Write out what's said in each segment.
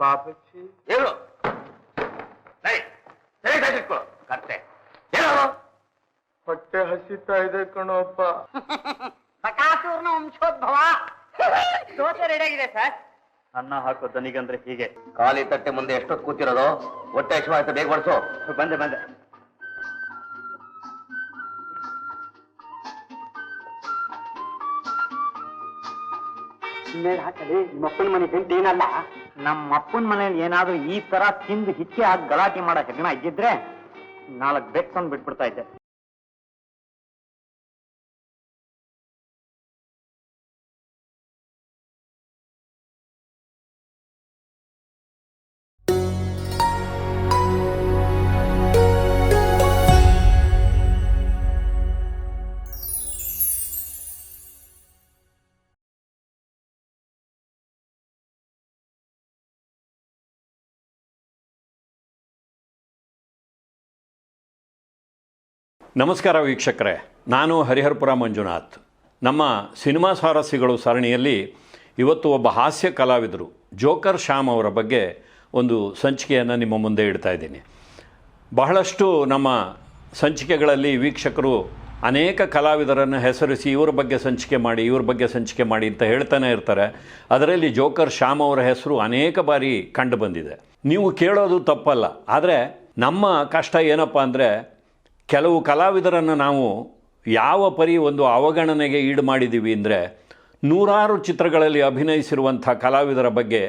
ಪಾಪಚ್ಚಿ ಏನು ನಡಿ ಸರಿಯಾಗಿ ಇಟ್ಕೋ ಕರ್ತೆ ಏನು ಹೊಟ್ಟೆ ಹಸಿತಾ ಇದೆ ಕಣೋಪ್ಪ. ಬಕಾಸೂರ್ನ ವಂಶೋದ್ಭವ. ದೋಸೆ ರೆಡಿಯಾಗಿದೆ ಸರ್ ಅನ್ನ ಹಾಕೋ ದನಿಗಂದ್ರೆ ಹೀಗೆ. ಖಾಲಿ ತಟ್ಟೆ ಮುಂದೆ ಎಷ್ಟೊತ್ತು ಕೂತಿರೋದು? ಹೊಟ್ಟೆ ಹಸಿವಾಯ್ತು ಬೇಗ ಬಡಿಸು ಬಂದೆ ಬಂದೆ. ಅಪ್ಪನ ಮನೆ ಗಂಟೆ ಏನಲ್ಲ? ನಮ್ಮ ಅಪ್ಪನ ಮನೇಲಿ ಏನಾದ್ರೂ ಈ ತರ ತಿಂದು ಹಿಚ್ಚೆ ಹಾಕಿ ಗಲಾಟೆ ಮಾಡೋ ಹೆಗ್ಣ ಇದ್ದಿದ್ರೆ ನಾಲ್ಕು ಬೆಕ್ ತಂದು ಬಿಟ್ಬಿಡ್ತಾ ಇದ್ದೆ. ನಮಸ್ಕಾರ ವೀಕ್ಷಕರೇ, ನಾನು ಹರಿಹರಪುರ ಮಂಜುನಾಥ್. ನಮ್ಮ ಸಿನಿಮಾ ಸಾರಸ್ಯಗಳು ಸರಣಿಯಲ್ಲಿ ಇವತ್ತು ಒಬ್ಬ ಹಾಸ್ಯ ಕಲಾವಿದರು, ಜೋಕರ್ ಶ್ಯಾಮ್ ಅವರ ಬಗ್ಗೆ ಒಂದು ಸಂಚಿಕೆಯನ್ನು ನಿಮ್ಮ ಮುಂದೆ ಇಡ್ತಾ ಇದ್ದೀನಿ. ಬಹಳಷ್ಟು ನಮ್ಮ ಸಂಚಿಕೆಗಳಲ್ಲಿ ವೀಕ್ಷಕರು ಅನೇಕ ಕಲಾವಿದರನ್ನು ಹೆಸರಿಸಿ ಇವ್ರ ಬಗ್ಗೆ ಸಂಚಿಕೆ ಮಾಡಿ, ಇವ್ರ ಬಗ್ಗೆ ಸಂಚಿಕೆ ಮಾಡಿ ಅಂತ ಹೇಳ್ತಾನೆ ಇರ್ತಾರೆ. ಅದರಲ್ಲಿ ಜೋಕರ್ ಶ್ಯಾಮ್ ಅವರ ಹೆಸರು ಅನೇಕ ಬಾರಿ ಕಂಡು ಬಂದಿದೆ. ನೀವು ಕೇಳೋದು ತಪ್ಪಲ್ಲ, ಆದರೆ ನಮ್ಮ ಕಷ್ಟ ಏನಪ್ಪ ಅಂದರೆ ಕೆಲವು ಕಲಾವಿದರನ್ನು ನಾವು ಯಾವ ಪರಿ ಒಂದು ಅವಗಣನೆಗೆ ಈಡು ಮಾಡಿದ್ದೀವಿ ಅಂದರೆ ನೂರಾರು ಚಿತ್ರಗಳಲ್ಲಿ ಅಭಿನಯಿಸಿರುವಂಥ ಕಲಾವಿದರ ಬಗ್ಗೆ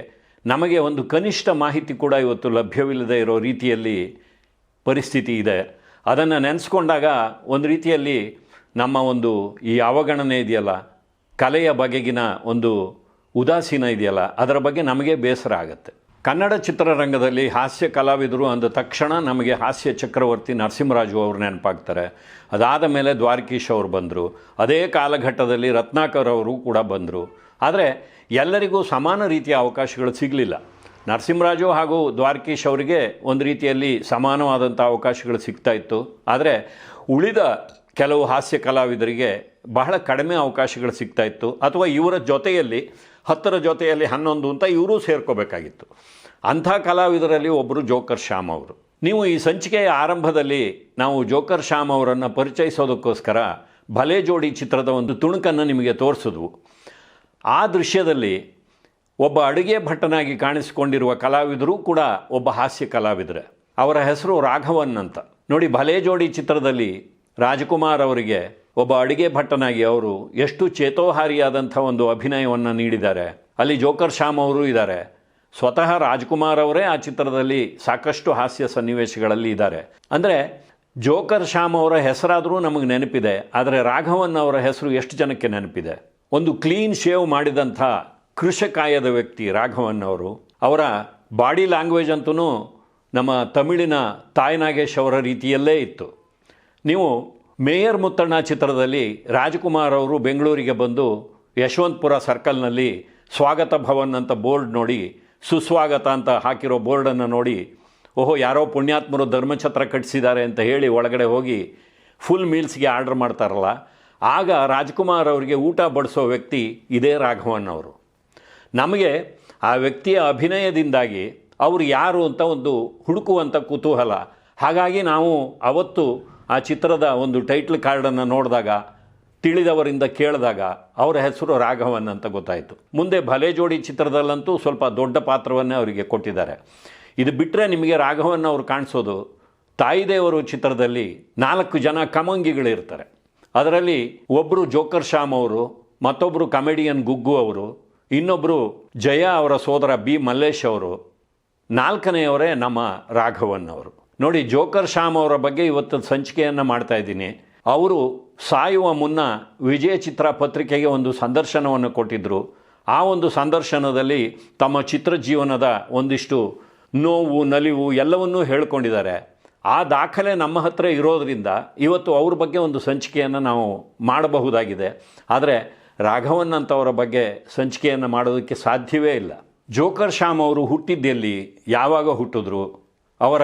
ನಮಗೆ ಒಂದು ಕನಿಷ್ಠ ಮಾಹಿತಿ ಕೂಡ ಇವತ್ತು ಲಭ್ಯವಿಲ್ಲದೆ ಇರೋ ರೀತಿಯಲ್ಲಿ ಪರಿಸ್ಥಿತಿ ಇದೆ. ಅದನ್ನು ನೆನೆಸ್ಕೊಂಡಾಗ ಒಂದು ರೀತಿಯಲ್ಲಿ ನಮ್ಮ ಒಂದು ಈ ಅವಗಣನೆ ಇದೆಯಲ್ಲ, ಕಲೆಯ ಬಗೆಗಿನ ಒಂದು ಉದಾಸೀನ ಇದೆಯಲ್ಲ, ಅದರ ಬಗ್ಗೆ ನಮಗೆ ಬೇಸರ ಆಗುತ್ತೆ. ಕನ್ನಡ ಚಿತ್ರರಂಗದಲ್ಲಿ ಹಾಸ್ಯ ಕಲಾವಿದರು ಅಂದ ತಕ್ಷಣ ನಮಗೆ ಹಾಸ್ಯ ಚಕ್ರವರ್ತಿ ನರಸಿಂಹರಾಜು ಅವರು ನೆನಪಾಗ್ತಾರೆ. ಅದಾದ ಮೇಲೆ ದ್ವಾರಕೀಶ್ ಅವರು ಬಂದರು. ಅದೇ ಕಾಲಘಟ್ಟದಲ್ಲಿ ರತ್ನಾಕರ್ ಅವರು ಕೂಡ ಬಂದರು. ಆದರೆ ಎಲ್ಲರಿಗೂ ಸಮಾನ ರೀತಿಯ ಅವಕಾಶಗಳು ಸಿಗಲಿಲ್ಲ. ನರಸಿಂಹರಾಜು ಹಾಗೂ ದ್ವಾರಕೀಶ್ ಅವರಿಗೆ ಒಂದು ರೀತಿಯಲ್ಲಿ ಸಮಾನವಾದಂಥ ಅವಕಾಶಗಳು ಸಿಗ್ತಾ ಇತ್ತು. ಆದರೆ ಉಳಿದ ಕೆಲವು ಹಾಸ್ಯ ಕಲಾವಿದರಿಗೆ ಬಹಳ ಕಡಿಮೆ ಅವಕಾಶಗಳು ಸಿಗ್ತಾ ಇತ್ತು. ಅಥವಾ ಇವರ ಜೊತೆಯಲ್ಲಿ ಹತ್ತರ ಜೊತೆಯಲ್ಲಿ ಹನ್ನೊಂದು ಅಂತ ಇವರೂ ಸೇರ್ಕೋಬೇಕಾಗಿತ್ತು. ಅಂಥ ಕಲಾವಿದರಲ್ಲಿ ಒಬ್ಬರು ಜೋಕರ್ ಶ್ಯಾಮ್ ಅವರು. ನೀವು ಈ ಸಂಚಿಕೆಯ ಆರಂಭದಲ್ಲಿ ನಾವು ಜೋಕರ್ ಶ್ಯಾಮ್ ಅವರನ್ನು ಪರಿಚಯಿಸೋದಕ್ಕೋಸ್ಕರ ಭಲೆ ಜೋಡಿ ಚಿತ್ರದ ಒಂದು ತುಣುಕನ್ನು ನಿಮಗೆ ತೋರಿಸಿದ್ವು. ಆ ದೃಶ್ಯದಲ್ಲಿ ಒಬ್ಬ ಅಡುಗೆ ಭಟ್ಟನಾಗಿ ಕಾಣಿಸಿಕೊಂಡಿರುವ ಕಲಾವಿದರು ಕೂಡ ಒಬ್ಬ ಹಾಸ್ಯ ಕಲಾವಿದರೆ. ಅವರ ಹೆಸರು ರಾಘವನ್ ಅಂತ. ನೋಡಿ ಭಲೆ ಜೋಡಿ ಚಿತ್ರದಲ್ಲಿ ರಾಜಕುಮಾರ್ ಅವರಿಗೆ ಒಬ್ಬ ಅಡುಗೆ ಭಟ್ಟನಾಗಿ ಅವರು ಎಷ್ಟು ಚೇತೋಹಾರಿಯಾದಂಥ ಒಂದು ಅಭಿನಯವನ್ನು ನೀಡಿದ್ದಾರೆ. ಅಲ್ಲಿ ಜೋಕರ್ ಶ್ಯಾಮ್ ಅವರು ಇದ್ದಾರೆ. ಸ್ವತಃ ರಾಜ್ಕುಮಾರ್ ಅವರೇ ಆ ಚಿತ್ರದಲ್ಲಿ ಸಾಕಷ್ಟು ಹಾಸ್ಯ ಸನ್ನಿವೇಶಗಳಲ್ಲಿ ಇದ್ದಾರೆ. ಅಂದರೆ ಜೋಕರ್ ಶ್ಯಾಮ್ ಅವರ ಹೆಸರಾದರೂ ನಮಗೆ ನೆನಪಿದೆ, ಆದರೆ ರಾಘವನ್ ಅವರ ಹೆಸರು ಎಷ್ಟು ಜನಕ್ಕೆ ನೆನಪಿದೆ? ಒಂದು ಕ್ಲೀನ್ ಶೇವ್ ಮಾಡಿದಂಥ ಕೃಷಕಾಯದ ವ್ಯಕ್ತಿ ರಾಘವನ್ ಅವರು. ಅವರ ಬಾಡಿ ಲ್ಯಾಂಗ್ವೇಜ್ ಅಂತೂ ನಮ್ಮ ತಮಿಳಿನ ತಾಯಿ ನಾಗೇಶ್ ಅವರ ರೀತಿಯಲ್ಲೇ ಇತ್ತು. ನೀವು ಮೇಯರ್ ಮುತ್ತಣ್ಣ ಚಿತ್ರದಲ್ಲಿ ರಾಜ್ಕುಮಾರ್ ಅವರು ಬೆಂಗಳೂರಿಗೆ ಬಂದು ಯಶವಂತಪುರ ಸರ್ಕಲ್ನಲ್ಲಿ ಸ್ವಾಗತ ಭವನ್ ಅಂತ ಬೋರ್ಡ್ ನೋಡಿ, ಸುಸ್ವಾಗತ ಅಂತ ಹಾಕಿರೋ ಬೋರ್ಡನ್ನು ನೋಡಿ, ಓಹೋ, ಯಾರೋ ಪುಣ್ಯಾತ್ಮರು ಧರ್ಮಛತ್ರ ಕಟ್ಟಿಸಿದ್ದಾರೆ ಅಂತ ಹೇಳಿ ಒಳಗಡೆ ಹೋಗಿ ಫುಲ್ ಮೀಲ್ಸ್ಗೆ ಆರ್ಡರ್ ಮಾಡ್ತಾರಲ್ಲ, ಆಗ ರಾಜ್ಕುಮಾರ್ ಅವರಿಗೆ ಊಟ ಬಡಿಸೋ ವ್ಯಕ್ತಿ ಇದೇ ರಾಘವನ್ ಅವರು. ನಮಗೆ ಆ ವ್ಯಕ್ತಿಯ ಅಭಿನಯದಿಂದಾಗಿ ಅವರು ಯಾರು ಅಂತ ಒಂದು ಹುಡುಕುವಂಥ ಕುತೂಹಲ. ಹಾಗಾಗಿ ನಾವು ಅವತ್ತು ಆ ಚಿತ್ರದ ಒಂದು ಟೈಟ್ಲ್ ಕಾರ್ಡನ್ನು ನೋಡಿದಾಗ, ತಿಳಿದವರಿಂದ ಕೇಳಿದಾಗ ಅವರ ಹೆಸರು ರಾಘವನ್ ಅಂತ ಗೊತ್ತಾಯಿತು. ಮುಂದೆ ಭಲೆ ಜೋಡಿ ಚಿತ್ರದಲ್ಲಂತೂ ಸ್ವಲ್ಪ ದೊಡ್ಡ ಪಾತ್ರವನ್ನೇ ಅವರಿಗೆ ಕೊಟ್ಟಿದ್ದಾರೆ. ಇದು ಬಿಟ್ಟರೆ ನಿಮಗೆ ರಾಘವನ್ ಅವರು ಕಾಣಿಸೋದು ತಾಯಿದೇವರು ಚಿತ್ರದಲ್ಲಿ ನಾಲ್ಕು ಜನ ಕಮಂಗಿಗಳಿರ್ತಾರೆ. ಅದರಲ್ಲಿ ಒಬ್ಬರು ಜೋಕರ್ ಶ್ಯಾಮ್ ಅವರು ಮತ್ತೊಬ್ಬರು ಕಮೆಡಿಯನ್ ಗುಗ್ಗು ಅವರು ಇನ್ನೊಬ್ಬರು ಜಯ ಅವರ ಸೋದರ ಬಿ ಮಲ್ಲೇಶ್ ಅವರು, ನಾಲ್ಕನೆಯವರೇ ನಮ್ಮ ರಾಘವನ್ ಅವರು. ನೋಡಿ, ಜೋಕರ್ ಶ್ಯಾಮ್ ಅವರ ಬಗ್ಗೆ ಇವತ್ತು ಸಂಚಿಕೆಯನ್ನು ಮಾಡ್ತಾ ಇದ್ದೀನಿ. ಅವರು ಸಾಯುವ ಮುನ್ನ ವಿಜಯ ಚಿತ್ರ ಪತ್ರಿಕೆಗೆ ಒಂದು ಸಂದರ್ಶನವನ್ನು ಕೊಟ್ಟಿದ್ದರು ಆ ಒಂದು ಸಂದರ್ಶನದಲ್ಲಿ ತಮ್ಮ ಚಿತ್ರ ಜೀವನದ ಒಂದಿಷ್ಟು ನೋವು, ನಲಿವು ಎಲ್ಲವನ್ನೂ ಹೇಳ್ಕೊಂಡಿದ್ದಾರೆ. ಆ ದಾಖಲೆ ನಮ್ಮ ಹತ್ರ ಇರೋದರಿಂದ ಇವತ್ತು ಅವ್ರ ಬಗ್ಗೆ ಒಂದು ಸಂಚಿಕೆಯನ್ನು ನಾವು ಮಾಡಬಹುದಾಗಿದೆ. ಆದರೆ ರಾಘವನ್ ಅಂತವರ ಬಗ್ಗೆ ಸಂಚಿಕೆಯನ್ನು ಮಾಡೋದಕ್ಕೆ ಸಾಧ್ಯವೇ ಇಲ್ಲ. ಜೋಕರ್ ಶ್ಯಾಮ್ ಅವರು ಹುಟ್ಟಿದ್ದೆಲ್ಲಿ ಯಾವಾಗ ಹುಟ್ಟಿದ್ರು? ಅವರ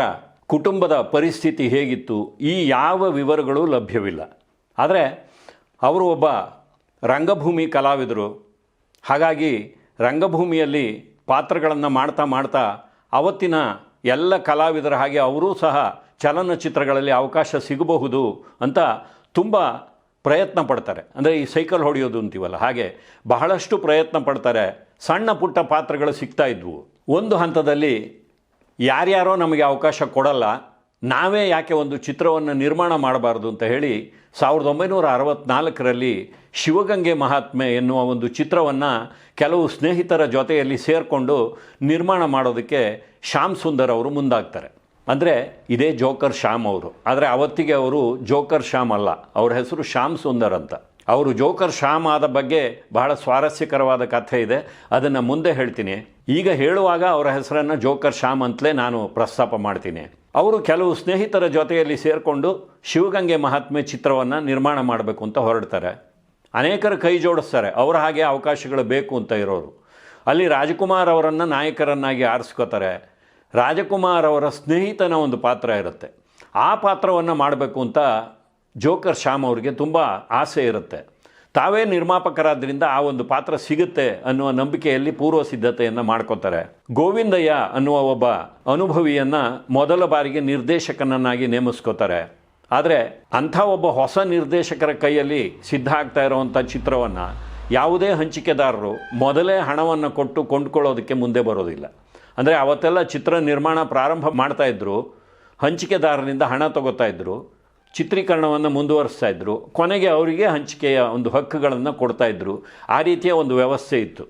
ಕುಟುಂಬದ ಪರಿಸ್ಥಿತಿ ಹೇಗಿತ್ತು, ಈ ಯಾವ ವಿವರಗಳು ಲಭ್ಯವಿಲ್ಲ. ಆದರೆ ಅವರು ಒಬ್ಬ ರಂಗಭೂಮಿ ಕಲಾವಿದರು. ಹಾಗಾಗಿ ರಂಗಭೂಮಿಯಲ್ಲಿ ಪಾತ್ರಗಳನ್ನು ಮಾಡ್ತಾ ಮಾಡ್ತಾ ಅವತ್ತಿನ ಎಲ್ಲ ಕಲಾವಿದರ ಹಾಗೆ ಅವರೂ ಸಹ ಚಲನಚಿತ್ರಗಳಲ್ಲಿ ಅವಕಾಶ ಸಿಗಬಹುದು ಅಂತ ತುಂಬ ಪ್ರಯತ್ನ ಪಡ್ತಾರೆ. ಅಂದರೆ ಈ ಸೈಕಲ್ ಹೊಡೆಯೋದು ಅಂತೀವಲ್ಲ, ಹಾಗೆ ಬಹಳಷ್ಟು ಪ್ರಯತ್ನ ಪಡ್ತಾರೆ. ಸಣ್ಣ ಪುಟ್ಟ ಪಾತ್ರಗಳು ಸಿಗ್ತಾ ಇದ್ವು. ಒಂದು ಹಂತದಲ್ಲಿ ಯಾರ್ಯಾರೋ ನಮಗೆ ಅವಕಾಶ ಕೊಡಲ್ಲ, ನಾವೇ ಯಾಕೆ ಒಂದು ಚಿತ್ರವನ್ನು ನಿರ್ಮಾಣ ಮಾಡಬಾರ್ದು ಅಂತ ಹೇಳಿ ಸಾವಿರದ ಒಂಬೈನೂರ ಅರವತ್ತ್ನಾಲ್ಕರಲ್ಲಿ ಶಿವಗಂಗೆ ಮಹಾತ್ಮೆ ಎನ್ನುವ ಒಂದು ಚಿತ್ರವನ್ನು ಕೆಲವು ಸ್ನೇಹಿತರ ಜೊತೆಯಲ್ಲಿ ಸೇರಿಕೊಂಡು ನಿರ್ಮಾಣ ಮಾಡೋದಕ್ಕೆ ಶ್ಯಾಮ್ ಸುಂದರ್ ಅವರು ಮುಂದಾಗ್ತಾರೆ. ಅಂದರೆ ಇದೇ ಜೋಕರ್ ಶ್ಯಾಮ್ ಅವರು. ಆದರೆ ಅವತ್ತಿಗೆ ಅವರು ಜೋಕರ್ ಶ್ಯಾಮ್ ಅಲ್ಲ, ಅವ್ರ ಹೆಸರು ಶ್ಯಾಮ್ ಸುಂದರ್ ಅಂತ. ಅವರು ಜೋಕರ್ ಶ್ಯಾಮ್ ಆದ ಬಗ್ಗೆ ಬಹಳ ಸ್ವಾರಸ್ಯಕರವಾದ ಕಥೆ ಇದೆ. ಅದನ್ನು ಮುಂದೆ ಹೇಳ್ತೀನಿ. ಈಗ ಹೇಳುವಾಗ ಅವರ ಹೆಸರನ್ನು ಜೋಕರ್ ಶ್ಯಾಮ್ ಅಂತಲೇ ನಾನು ಪ್ರಸ್ತಾಪ ಮಾಡ್ತೀನಿ. ಅವರು ಕೆಲವು ಸ್ನೇಹಿತರ ಜೊತೆಯಲ್ಲಿ ಸೇರಿಕೊಂಡು ಶಿವಗಂಗೆ ಮಹಾತ್ಮೆ ಚಿತ್ರವನ್ನು ನಿರ್ಮಾಣ ಮಾಡಬೇಕು ಅಂತ ಹೊರಡ್ತಾರೆ. ಅನೇಕರು ಕೈ ಜೋಡಿಸ್ತಾರೆ. ಅವರ ಹಾಗೆ ಅವಕಾಶಗಳು ಬೇಕು ಅಂತ ಇರೋರು. ಅಲ್ಲಿ ರಾಜಕುಮಾರ್ ಅವರನ್ನು ನಾಯಕರನ್ನಾಗಿ ಆರಿಸ್ಕೋತಾರೆ. ರಾಜಕುಮಾರ್ ಅವರ ಸ್ನೇಹಿತನ ಒಂದು ಪಾತ್ರ ಇರುತ್ತೆ. ಆ ಪಾತ್ರವನ್ನು ಮಾಡಬೇಕು ಅಂತ ಜೋಕರ್ ಶ್ಯಾಮ್ ಅವರಿಗೆ ತುಂಬ ಆಸೆ ಇರುತ್ತೆ. ತಾವೇ ನಿರ್ಮಾಪಕರಾದ್ರಿಂದ ಆ ಒಂದು ಪಾತ್ರ ಸಿಗುತ್ತೆ ಅನ್ನುವ ನಂಬಿಕೆಯಲ್ಲಿ ಪೂರ್ವ ಸಿದ್ಧತೆಯನ್ನು ಮಾಡ್ಕೋತಾರೆ. ಗೋವಿಂದಯ್ಯ ಅನ್ನುವ ಒಬ್ಬ ಅನುಭವಿಯನ್ನು ಮೊದಲ ಬಾರಿಗೆ ನಿರ್ದೇಶಕನನ್ನಾಗಿ ನೇಮಿಸ್ಕೋತಾರೆ. ಆದರೆ ಅಂಥ ಒಬ್ಬ ಹೊಸ ನಿರ್ದೇಶಕರ ಕೈಯಲ್ಲಿ ಸಿದ್ಧ ಆಗ್ತಾ ಇರೋವಂಥ ಚಿತ್ರವನ್ನು ಯಾವುದೇ ಹಂಚಿಕೆದಾರರು ಮೊದಲೇ ಹಣವನ್ನು ಕೊಟ್ಟು ಕೊಂಡ್ಕೊಳ್ಳೋದಕ್ಕೆ ಮುಂದೆ ಬರೋದಿಲ್ಲ. ಅಂದರೆ ಅವತ್ತೆಲ್ಲ ಚಿತ್ರ ನಿರ್ಮಾಣ ಪ್ರಾರಂಭ ಮಾಡ್ತಾಯಿದ್ರು ಹಂಚಿಕೆದಾರರಿಂದ ಹಣ ತಗೋತಾ ಇದ್ರು ಚಿತ್ರೀಕರಣವನ್ನು ಮುಂದುವರಿಸ್ತಾ ಇದ್ದರು ಕೊನೆಗೆ ಅವರಿಗೆ ಹಂಚಿಕೆಯ ಒಂದು ಹಕ್ಕುಗಳನ್ನು ಕೊಡ್ತಾ ಇದ್ದರು ಆ ರೀತಿಯ ಒಂದು ವ್ಯವಸ್ಥೆ ಇತ್ತು.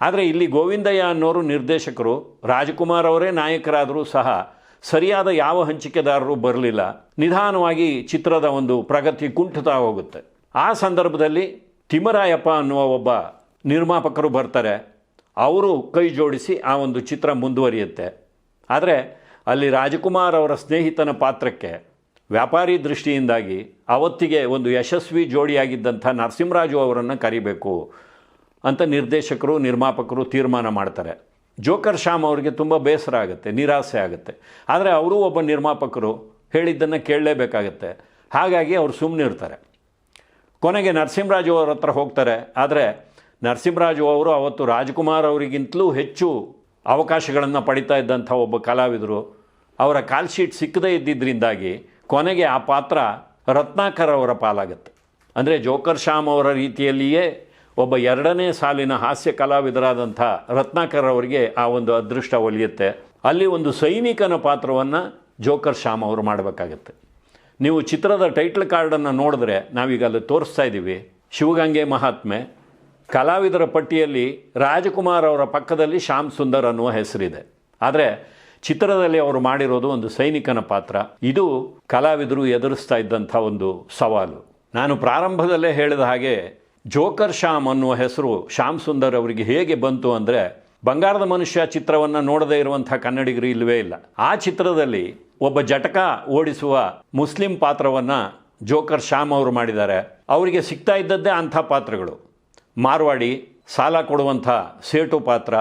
ಆದರೆ ಇಲ್ಲಿ ಗೋವಿಂದಯ್ಯ ಅನ್ನೋರು ನಿರ್ದೇಶಕರು, ರಾಜಕುಮಾರ್ ಅವರೇ ನಾಯಕರಾದರೂ ಸಹ ಸರಿಯಾದ ಯಾವ ಹಂಚಿಕೆದಾರರು ಬರಲಿಲ್ಲ. ನಿಧಾನವಾಗಿ ಚಿತ್ರದ ಒಂದು ಪ್ರಗತಿ ಕುಂಠಿತಾ ಹೋಗುತ್ತೆ ಆ ಸಂದರ್ಭದಲ್ಲಿ ತಿಮ್ಮರಾಯಪ್ಪ ಅನ್ನುವ ಒಬ್ಬ ನಿರ್ಮಾಪಕರು ಬರ್ತಾರೆ. ಅವರು ಕೈ ಜೋಡಿಸಿ ಆ ಒಂದು ಚಿತ್ರ ಮುಂದುವರಿಯುತ್ತೆ. ಆದರೆ ಅಲ್ಲಿ ರಾಜಕುಮಾರ್ ಅವರ ಸ್ನೇಹಿತನ ಪಾತ್ರಕ್ಕೆ ವ್ಯಾಪಾರಿ ದೃಷ್ಟಿಯಿಂದಾಗಿ ಅವತ್ತಿಗೆ ಒಂದು ಯಶಸ್ವಿ ಜೋಡಿಯಾಗಿದ್ದಂಥ ನರಸಿಂಹರಾಜು ಅವರನ್ನು ಕರಿಬೇಕು ಅಂತ ನಿರ್ದೇಶಕರು, ನಿರ್ಮಾಪಕರು ತೀರ್ಮಾನ ಮಾಡ್ತಾರೆ. ಜೋಕರ್ ಶ್ಯಾಮ್ ಅವರಿಗೆ ತುಂಬ ಬೇಸರ ಆಗುತ್ತೆ, ನಿರಾಸೆ ಆಗುತ್ತೆ. ಆದರೆ ಅವರು ಒಬ್ಬ ನಿರ್ಮಾಪಕರು, ಹೇಳಿದ್ದನ್ನು ಕೇಳಲೇಬೇಕಾಗತ್ತೆ. ಹಾಗಾಗಿ ಅವರು ಸುಮ್ಮನೆ ಇರ್ತಾರೆ. ಕೊನೆಗೆ ನರಸಿಂಹರಾಜು ಅವರ ಹತ್ರ ಹೋಗ್ತಾರೆ. ಆದರೆ ನರಸಿಂಹರಾಜು ಅವರು ಅವತ್ತು ರಾಜ್ಕುಮಾರ್ ಅವರಿಗಿಂತಲೂ ಹೆಚ್ಚು ಅವಕಾಶಗಳನ್ನು ಪಡಿತಾ ಇದ್ದಂಥ ಒಬ್ಬ ಕಲಾವಿದರು. ಅವರ ಕಾಲ್ ಶೀಟ್ ಸಿಕ್ಕದೇ ಇದ್ದಿದ್ದರಿಂದಾಗಿ ಕೊನೆಗೆ ಆ ಪಾತ್ರ ರತ್ನಾಕರ್ ಅವರ ಪಾಲಾಗುತ್ತೆ. ಅಂದರೆ ಜೋಕರ್ ಶ್ಯಾಮ್ ಅವರ ರೀತಿಯಲ್ಲಿಯೇ ಒಬ್ಬ ಎರಡನೇ ಸಾಲಿನ ಹಾಸ್ಯ ಕಲಾವಿದರಾದಂಥ ರತ್ನಾಕರ್ ಅವರಿಗೆ ಆ ಒಂದು ಅದೃಷ್ಟ ಒಲಿಯುತ್ತೆ. ಅಲ್ಲಿ ಒಂದು ಸೈನಿಕನ ಪಾತ್ರವನ್ನು ಜೋಕರ್ ಶ್ಯಾಮ್ ಅವರು ಮಾಡಬೇಕಾಗತ್ತೆ. ನೀವು ಚಿತ್ರದ ಟೈಟ್ಲ್ ಕಾರ್ಡನ್ನು ನೋಡಿದ್ರೆ ನಾವೀಗ ಅಲ್ಲಿ ತೋರಿಸ್ತಾ ಇದ್ದೀವಿ. ಶಿವಗಂಗೆ ಮಹಾತ್ಮೆ. ಕಲಾವಿದರ ಪಟ್ಟಿಯಲ್ಲಿ ರಾಜಕುಮಾರ್ ಅವರ ಪಕ್ಕದಲ್ಲಿ ಶ್ಯಾಮ್ ಸುಂದರ್ ಅನ್ನುವ ಹೆಸರಿದೆ. ಆದರೆ ಚಿತ್ರದಲ್ಲಿ ಅವರು ಮಾಡಿರೋದು ಒಂದು ಸೈನಿಕನ ಪಾತ್ರ. ಇದು ಕಲಾವಿದರು ಎದುರಿಸ್ತಾ ಇದ್ದಂಥ ಒಂದು ಸವಾಲು. ನಾನು ಪ್ರಾರಂಭದಲ್ಲೇ ಹೇಳಿದ ಹಾಗೆ, ಜೋಕರ್ ಶ್ಯಾಮ್ ಅನ್ನುವ ಹೆಸರು ಶ್ಯಾಮ್ ಸುಂದರ್ ಅವರಿಗೆ ಹೇಗೆ ಬಂತು ಅಂದರೆ, ಬಂಗಾರದ ಮನುಷ್ಯ ಚಿತ್ರವನ್ನು ನೋಡದೇ ಇರುವಂಥ ಕನ್ನಡಿಗರು ಇಲ್ಲವೇ ಇಲ್ಲ. ಆ ಚಿತ್ರದಲ್ಲಿ ಒಬ್ಬ ಜಟಕ ಓಡಿಸುವ ಮುಸ್ಲಿಂ ಪಾತ್ರವನ್ನು ಜೋಕರ್ ಶ್ಯಾಮ್ ಅವರು ಮಾಡಿದ್ದಾರೆ. ಅವರಿಗೆ ಸಿಗ್ತಾ ಇದ್ದದ್ದೇ ಅಂಥ ಪಾತ್ರಗಳು. ಮಾರ್ವಾಡಿ, ಸಾಲ ಕೊಡುವಂಥ ಸೇಟು ಪಾತ್ರ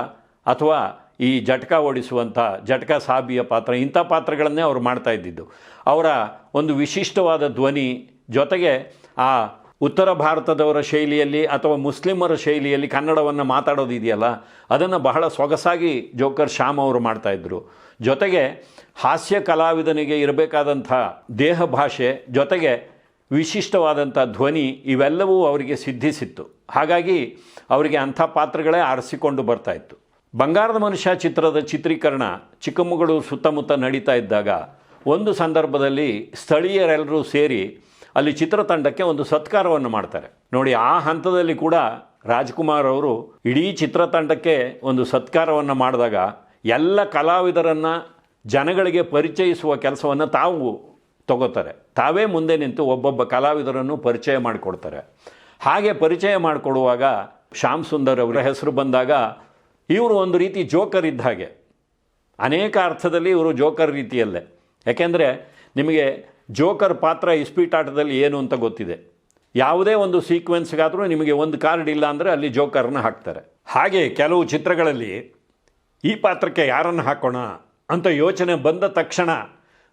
ಅಥವಾ ಈ ಜಟಕ ಓಡಿಸುವಂಥ, ಜಟಕ ಸಾಬಿಯ ಪಾತ್ರ, ಇಂಥ ಪಾತ್ರಗಳನ್ನೇ ಅವರು ಮಾಡ್ತಾ ಇದ್ದಿದ್ದು. ಅವರ ಒಂದು ವಿಶಿಷ್ಟವಾದ ಧ್ವನಿ ಜೊತೆಗೆ ಆ ಉತ್ತರ ಭಾರತದವರ ಶೈಲಿಯಲ್ಲಿ ಅಥವಾ ಮುಸ್ಲಿಮರ ಶೈಲಿಯಲ್ಲಿ ಕನ್ನಡವನ್ನು ಮಾತಾಡೋದಿದೆಯಲ್ಲ ಅದನ್ನು ಬಹಳ ಸೊಗಸಾಗಿ ಜೋಕರ್ ಶ್ಯಾಮ್ ಅವರು ಮಾಡ್ತಾಯಿದ್ರು ಜೊತೆಗೆ ಹಾಸ್ಯ ಕಲಾವಿದನಿಗೆ ಇರಬೇಕಾದಂಥ ದೇಹ ಭಾಷೆ ಜೊತೆಗೆ ವಿಶಿಷ್ಟವಾದಂಥ ಧ್ವನಿ ಇವೆಲ್ಲವೂ ಅವರಿಗೆ ಸಿದ್ಧಿಸಿತ್ತು. ಹಾಗಾಗಿ ಅವರಿಗೆ ಅಂಥ ಪಾತ್ರಗಳೇ ಆರಿಸಿಕೊಂಡು ಬರ್ತಾಯಿತ್ತು ಬಂಗಾರದ ಮನುಷ್ಯ ಚಿತ್ರದ ಚಿತ್ರೀಕರಣ ಚಿಕ್ಕಮಗಳೂರು ಸುತ್ತಮುತ್ತ ನಡೀತಾ ಇದ್ದಾಗ ಒಂದು ಸಂದರ್ಭದಲ್ಲಿ ಸ್ಥಳೀಯರೆಲ್ಲರೂ ಸೇರಿ ಅಲ್ಲಿ ಚಿತ್ರತಂಡಕ್ಕೆ ಒಂದು ಸತ್ಕಾರವನ್ನು ಮಾಡ್ತಾರೆ. ನೋಡಿ, ಆ ಹಂತದಲ್ಲಿ ಕೂಡ ರಾಜ್ಕುಮಾರ್ ಅವರು ಇಡೀ ಚಿತ್ರತಂಡಕ್ಕೆ ಒಂದು ಸತ್ಕಾರವನ್ನು ಮಾಡಿದಾಗ ಎಲ್ಲ ಕಲಾವಿದರನ್ನು ಜನಗಳಿಗೆ ಪರಿಚಯಿಸುವ ಕೆಲಸವನ್ನು ತಾವು ತಗೋತಾರೆ. ತಾವೇ ಮುಂದೆ ನಿಂತು ಒಬ್ಬೊಬ್ಬ ಕಲಾವಿದರನ್ನು ಪರಿಚಯ ಮಾಡಿಕೊಡ್ತಾರೆ. ಹಾಗೆ ಪರಿಚಯ ಮಾಡಿಕೊಡುವಾಗ ಶ್ಯಾಮ್ ಸುಂದರ್ ಅವರ ಹೆಸರು ಬಂದಾಗ ಇವರು ಒಂದು ರೀತಿ ಜೋಕರ್ ಇದ್ದ ಹಾಗೆ. ಅನೇಕ ಅರ್ಥದಲ್ಲಿ ಇವರು ಜೋಕರ್ ರೀತಿಯಲ್ಲೇ. ಯಾಕೆಂದರೆ ನಿಮಗೆ ಜೋಕರ್ ಪಾತ್ರ ಇಸ್ಪೀಟಾಟದಲ್ಲಿ ಏನು ಅಂತ ಗೊತ್ತಿದೆ. ಯಾವುದೇ ಒಂದು ಸೀಕ್ವೆನ್ಸ್ಗಾದರೂ ನಿಮಗೆ ಒಂದು ಕಾರ್ಡ್ ಇಲ್ಲ ಅಂದರೆ ಅಲ್ಲಿ ಜೋಕರ್ನ ಹಾಕ್ತಾರೆ. ಹಾಗೆ ಕೆಲವು ಚಿತ್ರಗಳಲ್ಲಿ ಈ ಪಾತ್ರಕ್ಕೆ ಯಾರನ್ನು ಹಾಕೋಣ ಅಂತ ಯೋಚನೆ ಬಂದ ತಕ್ಷಣ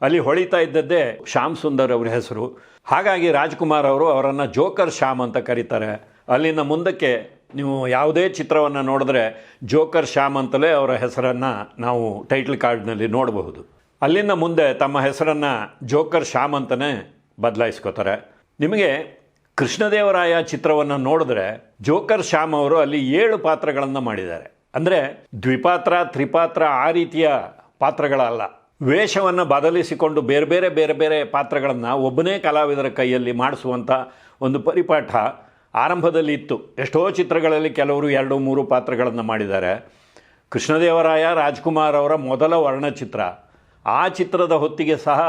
ಅಲ್ಲಿ ಹೊಳಿತಾ ಇದ್ದದ್ದೇ ಶ್ಯಾಮ್ ಸುಂದರ್ ಅವರ ಹೆಸರು. ಹಾಗಾಗಿ ರಾಜ್ಕುಮಾರ್ ಅವರು ಅವರನ್ನು ಜೋಕರ್ ಶ್ಯಾಮ್ ಅಂತ ಕರೀತಾರೆ. ಅಲ್ಲಿನ ಮುಂದಕ್ಕೆ ನೀವು ಯಾವುದೇ ಚಿತ್ರವನ್ನು ನೋಡಿದ್ರೆ ಜೋಕರ್ ಶ್ಯಾಮ್ ಅಂತಲೇ ಅವರ ಹೆಸರನ್ನು ನಾವು ಟೈಟ್ಲ್ ಕಾರ್ಡ್ನಲ್ಲಿ ನೋಡಬಹುದು. ಅಲ್ಲಿಂದ ಮುಂದೆ ತಮ್ಮ ಹೆಸರನ್ನು ಜೋಕರ್ ಶ್ಯಾಮ್ ಅಂತಲೇ ಬದಲಾಯಿಸ್ಕೋತಾರೆ. ನಿಮಗೆ ಕೃಷ್ಣದೇವರಾಯ ಚಿತ್ರವನ್ನು ನೋಡಿದ್ರೆ ಜೋಕರ್ ಶ್ಯಾಮ್ ಅವರು ಅಲ್ಲಿ ಏಳು ಪಾತ್ರಗಳನ್ನು ಮಾಡಿದ್ದಾರೆ. ಅಂದರೆ ದ್ವಿಪಾತ್ರ, ತ್ರಿಪಾತ್ರ ಆ ರೀತಿಯ ಪಾತ್ರಗಳಲ್ಲ. ವೇಷವನ್ನು ಬದಲಿಸಿಕೊಂಡು ಬೇರೆ ಬೇರೆ ಬೇರೆ ಬೇರೆ ಪಾತ್ರಗಳನ್ನು ಒಬ್ಬನೇ ಕಲಾವಿದರ ಕೈಯಲ್ಲಿ ಮಾಡಿಸುವಂಥ ಒಂದು ಪರಿಪಾಠ ಆರಂಭದಲ್ಲಿ ಇತ್ತು ಎಷ್ಟೋ ಚಿತ್ರಗಳಲ್ಲಿ ಕೆಲವರು ಎರಡು, ಮೂರು ಪಾತ್ರಗಳನ್ನು ಮಾಡಿದ್ದಾರೆ. ಕೃಷ್ಣದೇವರಾಯ, ರಾಜ್ಕುಮಾರ್ ಅವರ ಮೊದಲ ವರ್ಣಚಿತ್ರ. ಆ ಚಿತ್ರದ ಹೊತ್ತಿಗೆ ಸಹ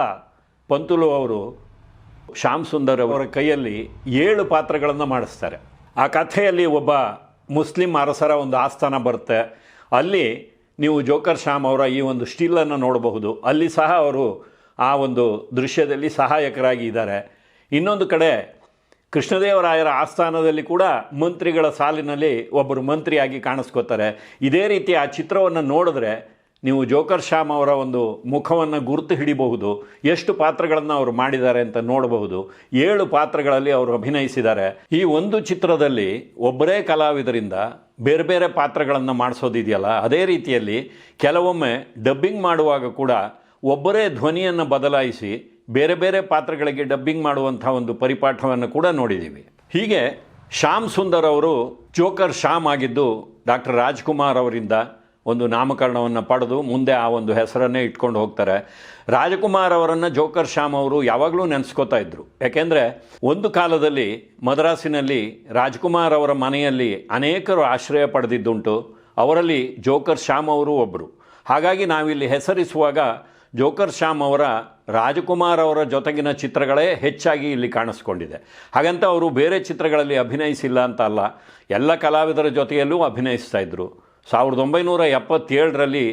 ಪಂತುಲು ಅವರು, ಶ್ಯಾಮ್ ಸುಂದರ್ ಅವರ ಕೈಯಲ್ಲಿ ಏಳು ಪಾತ್ರಗಳನ್ನು ಮಾಡಿಸ್ತಾರೆ. ಆ ಕಥೆಯಲ್ಲಿ ಒಬ್ಬ ಮುಸ್ಲಿಂ ಅರಸರ ಒಂದು ಆಸ್ಥಾನ ಬರುತ್ತೆ. ಅಲ್ಲಿ ನೀವು ಜೋಕರ್ ಶ್ಯಾಮ್ ಅವರ ಈ ಒಂದು ಸ್ಟಿಲ್ಲನ್ನು ನೋಡಬಹುದು. ಅಲ್ಲಿ ಸಹ ಅವರು ಆ ಒಂದು ದೃಶ್ಯದಲ್ಲಿ ಸಹಾಯಕರಾಗಿ ಇದ್ದಾರೆ. ಇನ್ನೊಂದು ಕಡೆ ಕೃಷ್ಣದೇವರಾಯರ ಆಸ್ಥಾನದಲ್ಲಿ ಕೂಡ ಮಂತ್ರಿಗಳ ಸಾಲಿನಲ್ಲಿ ಒಬ್ಬರು ಮಂತ್ರಿಯಾಗಿ ಕಾಣಿಸ್ಕೋತಾರೆ. ಇದೇ ರೀತಿ ಆ ಚಿತ್ರವನ್ನು ನೋಡಿದ್ರೆ ನೀವು ಜೋಕರ್ ಶ್ಯಾಮ್ ಅವರ ಒಂದು ಮುಖವನ್ನು ಗುರುತು ಹಿಡಿಬಹುದು, ಎಷ್ಟು ಪಾತ್ರಗಳನ್ನು ಅವರು ಮಾಡಿದ್ದಾರೆ ಅಂತ ನೋಡಬಹುದು, ಏಳು ಪಾತ್ರಗಳಲ್ಲಿ ಅವರು ಅಭಿನಯಿಸಿದ್ದಾರೆ. ಈ ಒಂದು ಚಿತ್ರದಲ್ಲಿ ಒಬ್ಬರೇ ಕಲಾವಿದರಿಂದ ಬೇರೆ ಬೇರೆ ಪಾತ್ರಗಳನ್ನು ಮಾಡಿಸೋದಿದೆಯಲ್ಲ, ಅದೇ ರೀತಿಯಲ್ಲಿ ಕೆಲವೊಮ್ಮೆ ಡಬ್ಬಿಂಗ್ ಮಾಡುವಾಗ ಕೂಡ ಒಬ್ಬರೇ ಧ್ವನಿಯನ್ನು ಬದಲಾಯಿಸಿ ಬೇರೆ ಬೇರೆ ಪಾತ್ರಗಳಿಗೆ ಡಬ್ಬಿಂಗ್ ಮಾಡುವಂಥ ಒಂದು ಪರಿಪಾಠವನ್ನು ಕೂಡ ನೋಡಿದ್ದೀವಿ. ಹೀಗೆ ಶ್ಯಾಮ್ ಸುಂದರ್ ಅವರು ಜೋಕರ್ ಶ್ಯಾಮ್ ಆಗಿದ್ದು ಡಾಕ್ಟರ್ ರಾಜ್ಕುಮಾರ್ ಅವರಿಂದ ಒಂದು ನಾಮಕರಣವನ್ನು ಪಡೆದು ಮುಂದೆ ಆ ಒಂದು ಹೆಸರನ್ನೇ ಇಟ್ಕೊಂಡು ಹೋಗ್ತಾರೆ. ರಾಜಕುಮಾರ್ ಅವರನ್ನು ಜೋಕರ್ ಶ್ಯಾಮ್ ಅವರು ಯಾವಾಗಲೂ ನೆನೆಸ್ಕೋತಾ ಇದ್ದರು ಯಾಕೆಂದರೆ ಒಂದು ಕಾಲದಲ್ಲಿ ಮದ್ರಾಸಿನಲ್ಲಿ ರಾಜ್ಕುಮಾರ್ ಅವರ ಮನೆಯಲ್ಲಿ ಅನೇಕರು ಆಶ್ರಯ ಪಡೆದಿದ್ದುಂಟು. ಅವರಲ್ಲಿ ಜೋಕರ್ ಶ್ಯಾಮ್ ಅವರು ಒಬ್ಬರು ಹಾಗಾಗಿ ನಾವಿಲ್ಲಿ ಹೆಸರಿಸುವಾಗ ಜೋಕರ್ ಶ್ಯಾಮ್ ಅವರ ರಾಜಕುಮಾರ್ ಅವರ ಜೊತೆಗಿನ ಚಿತ್ರಗಳೇ ಹೆಚ್ಚಾಗಿ ಇಲ್ಲಿ ಕಾಣಿಸ್ಕೊಂಡಿದೆ. ಹಾಗಂತ ಅವರು ಬೇರೆ ಚಿತ್ರಗಳಲ್ಲಿ ಅಭಿನಯಿಸಿಲ್ಲ ಅಂತ ಅಲ್ಲ, ಎಲ್ಲ ಕಲಾವಿದರ ಜೊತೆಯಲ್ಲೂ ಅಭಿನಯಿಸ್ತಾ ಇದ್ದರು ಸಾವಿರದ ಒಂಬೈನೂರ ಎಪ್ಪತ್ತೇಳರಲ್ಲಿ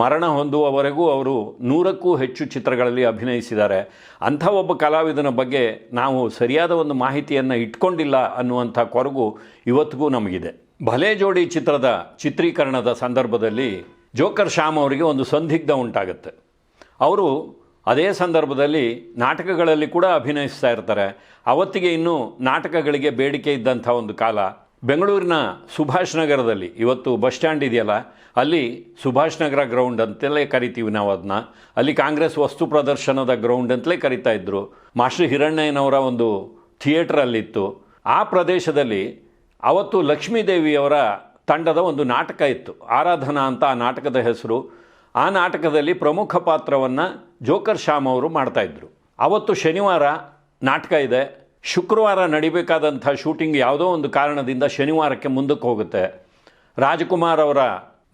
ಮರಣ ಹೊಂದುವವರೆಗೂ ಅವರು ನೂರಕ್ಕೂ ಹೆಚ್ಚು ಚಿತ್ರಗಳಲ್ಲಿ ಅಭಿನಯಿಸಿದ್ದಾರೆ. ಅಂಥ ಒಬ್ಬ ಕಲಾವಿದನ ಬಗ್ಗೆ ನಾವು ಸರಿಯಾದ ಒಂದು ಮಾಹಿತಿಯನ್ನು ಇಟ್ಕೊಂಡಿಲ್ಲ ಅನ್ನುವಂಥ ಕೊರಗು ಇವತ್ತಿಗೂ ನಮಗಿದೆ. ಭಲೆ ಜೋಡಿ ಚಿತ್ರದ ಚಿತ್ರೀಕರಣದ ಸಂದರ್ಭದಲ್ಲಿ ಜೋಕರ್ ಶ್ಯಾಮ್ ಅವರಿಗೆ ಒಂದು ಸಂದಿಗ್ಧ ಉಂಟಾಗುತ್ತೆ. ಅವರು ಅದೇ ಸಂದರ್ಭದಲ್ಲಿ ನಾಟಕಗಳಲ್ಲಿ ಕೂಡ ಅಭಿನಯಿಸ್ತಾ ಇರ್ತಾರೆ. ಅವತ್ತಿಗೆ ಇನ್ನೂ ನಾಟಕಗಳಿಗೆ ಬೇಡಿಕೆ ಇದ್ದಂಥ ಒಂದು ಕಾಲ ಬೆಂಗಳೂರಿನ ಸುಭಾಷ್ ನಗರದಲ್ಲಿ. ಇವತ್ತು ಬಸ್ ಸ್ಟ್ಯಾಂಡ್ ಇದೆಯಲ್ಲ? ಅಲ್ಲಿ ಸುಭಾಷ್ ನಗರ ಗ್ರೌಂಡ್ ಅಂತಲೇ ಕರಿತೀವಿ ನಾವು ಅದನ್ನ ಅಲ್ಲಿ ಕಾಂಗ್ರೆಸ್ ವಸ್ತು ಪ್ರದರ್ಶನದ ಗ್ರೌಂಡ್ ಅಂತಲೇ ಕರಿತಾ ಇದ್ದರು ಮಾಸ್ಟರ್ ಹಿರಣ್ಣಯ್ಯನವರ ಒಂದು ಥಿಯೇಟರ್ ಅಲ್ಲಿತ್ತು. ಆ ಪ್ರದೇಶದಲ್ಲಿ ಅವತ್ತು ಲಕ್ಷ್ಮೀದೇವಿಯವರ ತಂಡದ ಒಂದು ನಾಟಕ ಇತ್ತು. ಆರಾಧನಾ ಅಂತ ಆ ನಾಟಕದ ಹೆಸರು. ಆ ನಾಟಕದಲ್ಲಿ ಪ್ರಮುಖ ಪಾತ್ರವನ್ನು ಜೋಕರ್ ಶ್ಯಾಮ್ ಅವರು ಮಾಡ್ತಾಯಿದ್ರು ಅವತ್ತು ಶನಿವಾರ ನಾಟಕ ಇದೆ. ಶುಕ್ರವಾರ ನಡಿಬೇಕಾದಂಥ ಶೂಟಿಂಗ್ ಯಾವುದೋ ಒಂದು ಕಾರಣದಿಂದ ಶನಿವಾರಕ್ಕೆ ಮುಂದಕ್ಕೆ ಹೋಗುತ್ತೆ. ರಾಜಕುಮಾರ್ ಅವರ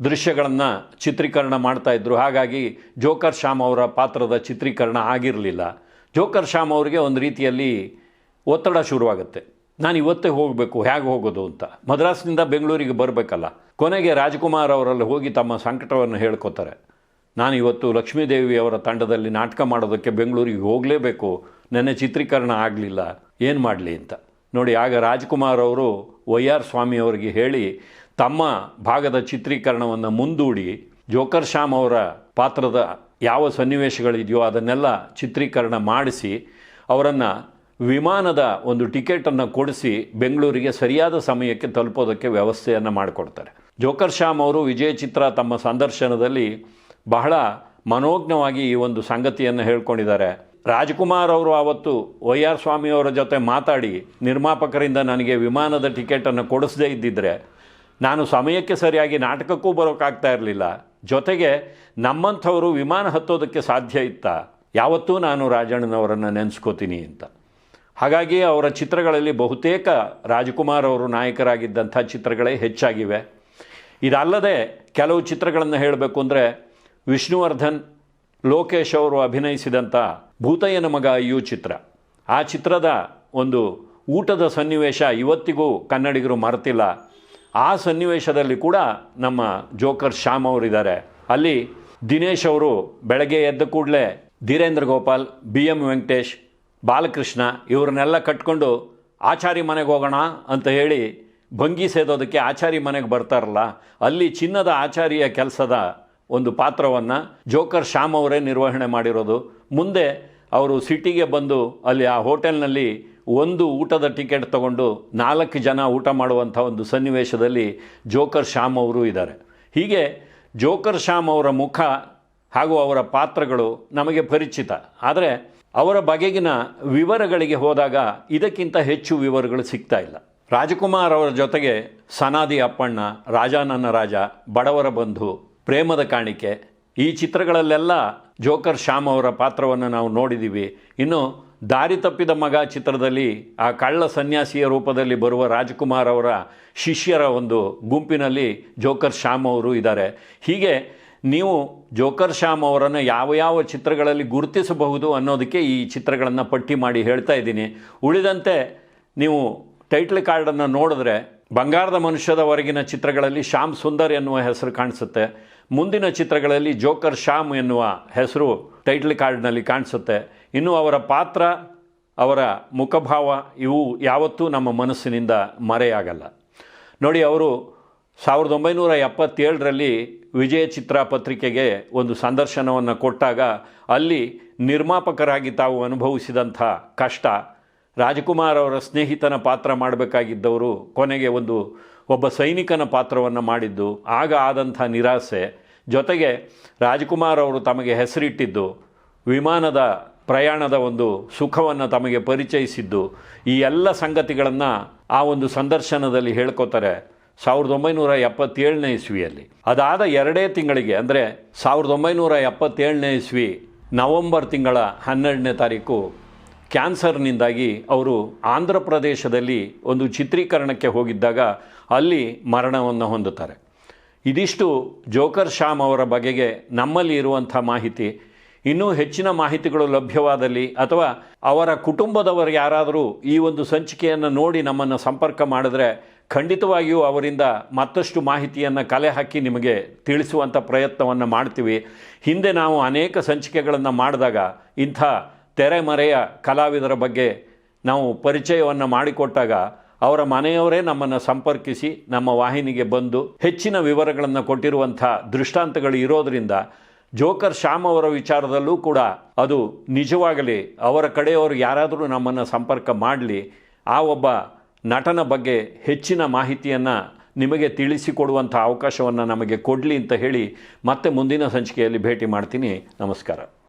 ದೃಶ್ಯಗಳನ್ನು ಚಿತ್ರೀಕರಣ ಮಾಡ್ತಾಯಿದ್ರು ಹಾಗಾಗಿ ಜೋಕರ್ ಶ್ಯಾಮ್ ಅವರ ಪಾತ್ರದ ಚಿತ್ರೀಕರಣ ಆಗಿರಲಿಲ್ಲ. ಜೋಕರ್ ಶ್ಯಾಮ್ ಅವರಿಗೆ ಒಂದು ರೀತಿಯಲ್ಲಿ ಒತ್ತಡ ಶುರುವಾಗುತ್ತೆ. ನಾನು ಇವತ್ತೇ ಹೋಗಬೇಕು, ಹೇಗೆ ಹೋಗೋದು ಅಂತ. ಮದ್ರಾಸ್ನಿಂದ ಬೆಂಗಳೂರಿಗೆ ಬರಬೇಕಲ್ಲ. ಕೊನೆಗೆ ರಾಜ್ಕುಮಾರ್ ಅವರಲ್ಲಿ ಹೋಗಿ ತಮ್ಮ ಸಂಕಟವನ್ನು ಹೇಳ್ಕೊತಾರೆ. ನಾನು ಇವತ್ತು ಲಕ್ಷ್ಮೀದೇವಿ ಅವರ ತಂಡದಲ್ಲಿ ನಾಟಕ ಮಾಡೋದಕ್ಕೆ ಬೆಂಗಳೂರಿಗೆ ಹೋಗಲೇಬೇಕು. ನೆನ್ನೆ ಚಿತ್ರೀಕರಣ ಆಗಲಿಲ್ಲ. ಏನು ಮಾಡಲಿ ಅಂತ. ನೋಡಿ, ಆಗ ರಾಜ್ಕುಮಾರ್ ಅವರು ವೈ ಆರ್ ಸ್ವಾಮಿ ಅವರಿಗೆ ಹೇಳಿ, ತಮ್ಮ ಭಾಗದ ಚಿತ್ರೀಕರಣವನ್ನು ಮುಂದೂಡಿ, ಜೋಕರ್ ಶ್ಯಾಮ್ ಅವರ ಪಾತ್ರದ ಯಾವ ಸನ್ನಿವೇಶಗಳಿದೆಯೋ ಅದನ್ನೆಲ್ಲ ಚಿತ್ರೀಕರಣ ಮಾಡಿಸಿ, ಅವರನ್ನು ವಿಮಾನದ ಒಂದು ಟಿಕೆಟನ್ನು ಕೊಡಿಸಿ ಬೆಂಗಳೂರಿಗೆ ಸರಿಯಾದ ಸಮಯಕ್ಕೆ ತಲುಪೋದಕ್ಕೆ ವ್ಯವಸ್ಥೆಯನ್ನು ಮಾಡಿಕೊಡ್ತಾರೆ. ಜೋಕರ್ ಶ್ಯಾಮ್ ಅವರು ವಿಜಯ ಚಿತ್ರ ತಮ್ಮ ಸಂದರ್ಶನದಲ್ಲಿ ಬಹಳ ಮನೋಜ್ಞವಾಗಿ ಈ ಒಂದು ಸಂಗತಿಯನ್ನು ಹೇಳ್ಕೊಂಡಿದ್ದಾರೆ. ರಾಜ್ಕುಮಾರ್ ಅವರು ಆವತ್ತು ವೈ ಆರ್ ಸ್ವಾಮಿ ಅವರ ಜೊತೆ ಮಾತಾಡಿ ನಿರ್ಮಾಪಕರಿಂದ ನನಗೆ ವಿಮಾನದ ಟಿಕೆಟನ್ನು ಕೊಡಿಸದೇ ಇದ್ದಿದ್ದರೆ ನಾನು ಸಮಯಕ್ಕೆ ಸರಿಯಾಗಿ ನಾಟಕಕ್ಕೂ ಬರೋಕ್ಕಾಗ್ತಾ ಇರಲಿಲ್ಲ. ಜೊತೆಗೆ ನಮ್ಮಂಥವರು ವಿಮಾನ ಹತ್ತೋದಕ್ಕೆ ಸಾಧ್ಯ ಇತ್ತಾ. ಯಾವತ್ತೂ ನಾನು ರಾಜಣ್ಣನವರನ್ನು ನೆನೆಸ್ಕೋತೀನಿ ಅಂತ. ಹಾಗಾಗಿ ಅವರ ಚಿತ್ರಗಳಲ್ಲಿ ಬಹುತೇಕ ರಾಜ್ಕುಮಾರ್ ಅವರು ನಾಯಕರಾಗಿದ್ದಂಥ ಚಿತ್ರಗಳೇ ಹೆಚ್ಚಾಗಿವೆ. ಇದಲ್ಲದೆ ಕೆಲವು ಚಿತ್ರಗಳನ್ನು ಹೇಳಬೇಕು ಅಂದರೆ ವಿಷ್ಣುವರ್ಧನ್, ಲೋಕೇಶ್ ಅವರು ಅಭಿನಯಿಸಿದಂಥ ಭೂತಯ್ಯನ ಮಗ ಅಯ್ಯು ಚಿತ್ರ. ಆ ಚಿತ್ರದ ಒಂದು ಊಟದ ಸನ್ನಿವೇಶ ಇವತ್ತಿಗೂ ಕನ್ನಡಿಗರು ಮರೆತಿಲ್ಲ. ಆ ಸನ್ನಿವೇಶದಲ್ಲಿ ಕೂಡ ನಮ್ಮ ಜೋಕರ್ ಶ್ಯಾಮ್ ಅವರಿದ್ದಾರೆ. ಅಲ್ಲಿ ದಿನೇಶ್ ಅವರು ಬೆಳಗ್ಗೆ ಎದ್ದ ಕೂಡಲೇ ಧೀರೇಂದ್ರ ಗೋಪಾಲ್ ಬಿ ಎಂ ವೆಂಕಟೇಶ್, ಬಾಲಕೃಷ್ಣ ಇವ್ರನ್ನೆಲ್ಲ ಕಟ್ಕೊಂಡು ಆಚಾರಿ ಮನೆಗೆ ಹೋಗೋಣ ಅಂತ ಹೇಳಿ ಭಂಗಿ ಸೇದೋದಕ್ಕೆ ಆಚಾರಿ ಮನೆಗೆ ಬರ್ತಾರಲ್ಲ, ಅಲ್ಲಿ ಚಿನ್ನದ ಆಚಾರಿಯ ಕೆಲಸದ ಒಂದು ಪಾತ್ರವನ್ನು ಜೋಕರ್ ಶ್ಯಾಮ್ ಅವರೇ ನಿರ್ವಹಣೆ ಮಾಡಿರೋದು. ಮುಂದೆ ಅವರು ಸಿಟಿಗೆ ಬಂದು ಅಲ್ಲಿ ಆ ಹೋಟೆಲ್ನಲ್ಲಿ ಒಂದು ಊಟದ ಟಿಕೆಟ್ ತಗೊಂಡು ನಾಲ್ಕು ಜನ ಊಟ ಮಾಡುವಂಥ ಒಂದು ಸನ್ನಿವೇಶದಲ್ಲಿ ಜೋಕರ್ ಶ್ಯಾಮ್ ಅವರು ಇದ್ದಾರೆ. ಹೀಗೆ ಜೋಕರ್ ಶ್ಯಾಮ್ ಅವರ ಮುಖ ಹಾಗೂ ಅವರ ಪಾತ್ರಗಳು ನಮಗೆ ಪರಿಚಿತ. ಆದರೆ ಅವರ ಬಗೆಗಿನ ವಿವರಗಳಿಗೆ ಹೋದಾಗ ಇದಕ್ಕಿಂತ ಹೆಚ್ಚು ವಿವರಗಳು ಸಿಗ್ತಾ ಇಲ್ಲ. ರಾಜಕುಮಾರ್ ಅವರ ಜೊತೆಗೆ ಸನಾದಿ ಅಪ್ಪಣ್ಣ, ರಾಜಾನನ್ನ ರಾಜ, ಬಡವರ ಬಂಧು ಪ್ರೇಮದ ಕಾಣಿಕೆ. ಈ ಚಿತ್ರಗಳಲ್ಲೆಲ್ಲ ಜೋಕರ್ ಶ್ಯಾಮ್ ಅವರ ಪಾತ್ರವನ್ನು ನಾವು ನೋಡಿದ್ದೀವಿ ಇನ್ನು ದಾರಿ ತಪ್ಪಿದ ಮಗ ಚಿತ್ರದಲ್ಲಿ ಆ ಕಳ್ಳ ಸನ್ಯಾಸಿಯ ರೂಪದಲ್ಲಿ ಬರುವ ರಾಜ್ಕುಮಾರ್ ಅವರ ಶಿಷ್ಯರ ಒಂದು ಗುಂಪಿನಲ್ಲಿ ಜೋಕರ್ ಶ್ಯಾಮ್ ಅವರು ಇದ್ದಾರೆ. ಹೀಗೆ ನೀವು ಜೋಕರ್ ಶ್ಯಾಮ್ ಅವರನ್ನು ಯಾವ ಯಾವ ಚಿತ್ರಗಳಲ್ಲಿ ಗುರುತಿಸಬಹುದು ಅನ್ನೋದಕ್ಕೆ ಈ ಚಿತ್ರಗಳನ್ನು ಪಟ್ಟಿ ಮಾಡಿ ಹೇಳ್ತಾ ಇದ್ದೀನಿ. ಉಳಿದಂತೆ ನೀವು ಟೈಟ್ಲ್ ಕಾರ್ಡನ್ನು ನೋಡಿದ್ರೆ ಬಂಗಾರದ ಮನುಷ್ಯದವರೆಗಿನ ಚಿತ್ರಗಳಲ್ಲಿ ಶ್ಯಾಮ್ ಸುಂದರ್ ಎನ್ನುವ ಹೆಸರು ಕಾಣಿಸುತ್ತೆ. ಮುಂದಿನ ಚಿತ್ರಗಳಲ್ಲಿ ಜೋಕರ್ ಶ್ಯಾಮ್ ಎನ್ನುವ ಹೆಸರು ಟೈಟ್ಲ್ ಕಾರ್ಡ್ನಲ್ಲಿ ಕಾಣಿಸುತ್ತೆ. ಇನ್ನು ಅವರ ಪಾತ್ರ, ಅವರ ಮುಖಭಾವ ಇವು ಯಾವತ್ತೂ ನಮ್ಮ ಮನಸ್ಸಿನಿಂದ ಮರೆಯಾಗಲ್ಲ. ನೋಡಿ, ಅವರು ಸಾವಿರದ ಒಂಬೈನೂರ ಎಪ್ಪತ್ತೇಳರಲ್ಲಿ ವಿಜಯ ಚಿತ್ರ ಪತ್ರಿಕೆಗೆ ಒಂದು ಸಂದರ್ಶನವನ್ನು ಕೊಟ್ಟಾಗ ಅಲ್ಲಿ ನಿರ್ಮಾಪಕರಾಗಿ ತಾವು ಅನುಭವಿಸಿದಂಥ ಕಷ್ಟ ರಾಜಕುಮಾರ್ ಅವರ ಸ್ನೇಹಿತನ ಪಾತ್ರ ಮಾಡಬೇಕಾಗಿದ್ದವರು ಕೊನೆಗೆ ಒಂದು ಒಬ್ಬ ಸೈನಿಕನ ಪಾತ್ರವನ್ನು ಮಾಡಿದ್ದು, ಆಗ ಆದಂಥ ನಿರಾಸೆ. ಜೊತೆಗೆ ರಾಜಕುಮಾರ್ ಅವರು ತಮಗೆ ಹೆಸರಿಟ್ಟಿದ್ದು, ವಿಮಾನದ ಪ್ರಯಾಣದ ಒಂದು ಸುಖವನ್ನು ತಮಗೆ ಪರಿಚಯಿಸಿದ್ದು. ಈ ಎಲ್ಲ ಸಂಗತಿಗಳನ್ನು ಆ ಒಂದು ಸಂದರ್ಶನದಲ್ಲಿ ಹೇಳ್ಕೋತಾರೆ ಸಾವಿರದ ಒಂಬೈನೂರ ಎಪ್ಪತ್ತೇಳನೇ ಇಸ್ವಿಯಲ್ಲಿ. ಅದಾದ ಎರಡೇ ತಿಂಗಳಿಗೆ, ಅಂದರೆ ಸಾವಿರದ ಒಂಬೈನೂರ ಎಪ್ಪತ್ತೇಳನೇ ಇಸ್ವಿ ನವಂಬರ್ ತಿಂಗಳ ಹನ್ನೆರಡನೇ ತಾರೀಕು ಕ್ಯಾನ್ಸರ್ನಿಂದಾಗಿ ಅವರು ಆಂಧ್ರ ಪ್ರದೇಶದಲ್ಲಿ ಒಂದು ಚಿತ್ರೀಕರಣಕ್ಕೆ ಹೋಗಿದ್ದಾಗ ಅಲ್ಲಿ ಮರಣವನ್ನು ಹೊಂದುತ್ತಾರೆ. ಇದಿಷ್ಟು ಜೋಕರ್ ಶ್ಯಾಮ್ ಅವರ ಬಗೆಗೆ ನಮ್ಮಲ್ಲಿ ಇರುವಂಥ ಮಾಹಿತಿ. ಇನ್ನೂ ಹೆಚ್ಚಿನ ಮಾಹಿತಿಗಳು ಲಭ್ಯವಾದಲ್ಲಿ ಅಥವಾ ಅವರ ಕುಟುಂಬದವರು ಯಾರಾದರೂ ಈ ಒಂದು ಸಂಚಿಕೆಯನ್ನು ನೋಡಿ ನಮ್ಮನ್ನು ಸಂಪರ್ಕ ಮಾಡಿದ್ರೆ ಖಂಡಿತವಾಗಿಯೂ ಅವರಿಂದ ಮತ್ತಷ್ಟು ಮಾಹಿತಿಯನ್ನು ಕಲೆ ಹಾಕಿ ನಿಮಗೆ ತಿಳಿಸುವಂಥ ಪ್ರಯತ್ನವನ್ನು ಮಾಡ್ತೀವಿ. ಹಿಂದೆ ನಾವು ಅನೇಕ ಸಂಚಿಕೆಗಳನ್ನು ಮಾಡಿದಾಗ ಇಂಥ ತೆರೆಮರೆಯ ಕಲಾವಿದರ ಬಗ್ಗೆ ನಾವು ಪರಿಚಯವನ್ನು ಮಾಡಿಕೊಟ್ಟಾಗ ಅವರ ಮನೆಯವರೇ ನಮ್ಮನ್ನು ಸಂಪರ್ಕಿಸಿ ನಮ್ಮ ವಾಹಿನಿಗೆ ಬಂದು ಹೆಚ್ಚಿನ ವಿವರಗಳನ್ನು ಕೊಟ್ಟಿರುವಂಥ ದೃಷ್ಟಾಂತಗಳು ಇರೋದರಿಂದ ಜೋಕರ್ ಶ್ಯಾಮ್ ಅವರ ವಿಚಾರದಲ್ಲೂ ಕೂಡ ಅದು ನಿಜವಾಗಲಿ ಅವರ ಕಡೆಯವರು ಯಾರಾದರೂ ನಮ್ಮನ್ನು ಸಂಪರ್ಕ ಮಾಡಲಿ, ಆ ಒಬ್ಬ ನಟನ ಬಗ್ಗೆ ಹೆಚ್ಚಿನ ಮಾಹಿತಿಯನ್ನು ನಿಮಗೆ ತಿಳಿಸಿಕೊಡುವಂಥ ಅವಕಾಶವನ್ನು ನಮಗೆ ಕೊಡಲಿ ಅಂತ ಹೇಳಿ ಮತ್ತೆ ಮುಂದಿನ ಸಂಚಿಕೆಯಲ್ಲಿ ಭೇಟಿ ಮಾಡ್ತೀನಿ. ನಮಸ್ಕಾರ.